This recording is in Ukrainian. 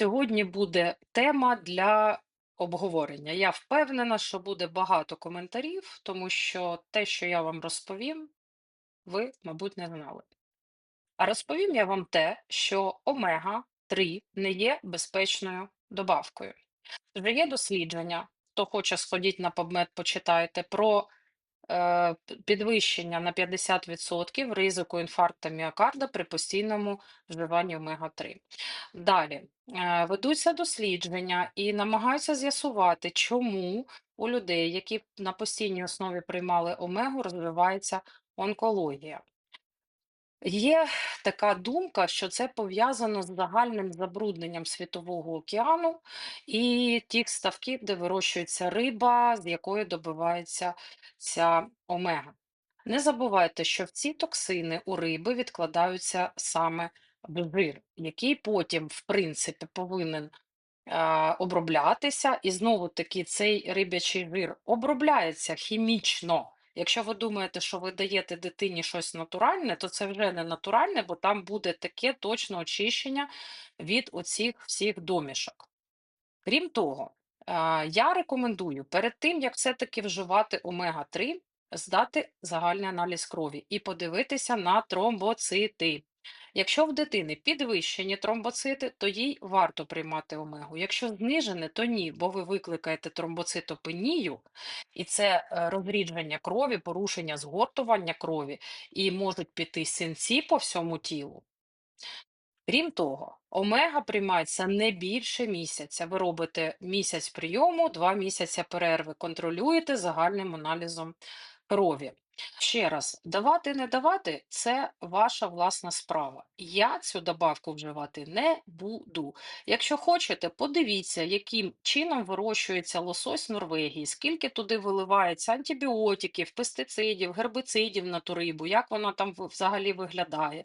Сьогодні буде тема для обговорення. Я впевнена, що буде багато коментарів, тому що те, що я вам розповім, ви, мабуть, не знали. А розповім я вам те, що омега-3 не є безпечною добавкою. Вже є дослідження, хто хоче сходіть на PubMed, почитайте про підвищення на 50% ризику інфаркту міокарда при постійному вживанні омега-3. Далі е, ведуться дослідження і намагаються з'ясувати, чому у людей, які на постійній основі приймали омегу, розвивається онкологія. Є така думка, що це пов'язано з загальним забрудненням Світового океану і тих ставків, де вирощується риба, з якої добивається ця омега. Не забувайте, що в ці токсини у риби відкладаються саме в жир, який потім, в принципі, повинен а, оброблятися, і знову таки цей риб'ячий жир обробляється хімічно. Якщо ви думаєте, що ви даєте дитині щось натуральне, то це вже не натуральне, бо там буде таке точне очищення від оцих всіх домішок. Крім того, я рекомендую перед тим, як все-таки вживати омега-3, здати загальний аналіз крові і подивитися на тромбоцити. Якщо в дитини підвищені тромбоцити, то їй варто приймати омегу. Якщо знижені, то ні, бо ви викликаєте тромбоцитопенію, і це е, розрідження крові, порушення згортування крові, і можуть піти синці по всьому тілу. Крім того, омега приймається не більше місяця. Ви робите місяць прийому, два місяці перерви, контролюєте загальним аналізом крові. Ще раз, давати не давати це ваша власна справа. Я цю добавку вживати не буду. Якщо хочете, подивіться, яким чином вирощується лосось в Норвегії, скільки туди виливається антибіотиків, пестицидів, гербицидів на ту рибу, як вона там взагалі виглядає.